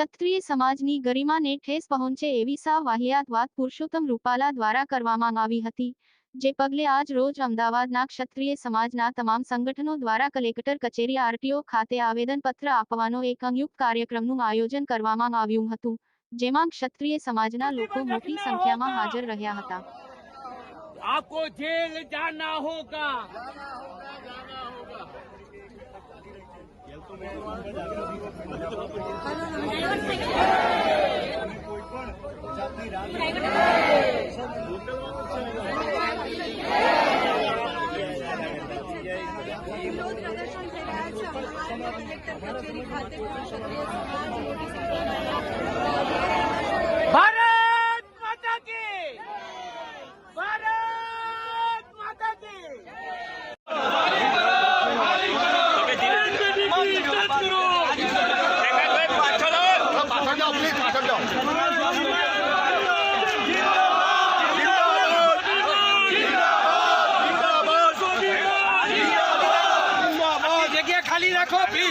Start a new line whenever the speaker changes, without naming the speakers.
ક્ષત્રિય સમાજની ગરિમાને ઠેસ પહોંચે એવી સા વાહિયાત વાત પુરુષોત્તમ રૂપાલા દ્વારા કરવામાં આવી હતી, જે પગલે આજ રોજ અમદાવાદના ક્ષત્રિય સમાજના તમામ સંગઠનો દ્વારા કલેક્ટર કચેરી આરટીઓ ખાતે આવેદનપત્ર આપવાનો એક અંયુક્ત કાર્યક્રમનું આયોજન કરવામાં આવ્યું હતું, જેમાં ક્ષત્રિય સમાજના લોકો મોટી સંખ્યામાં હાજર રહ્યા હતા.
આપકો જેલ જાના હોગા ખાતે પણ ક્ષત્રિય સમાજ મોટી
Jacobin.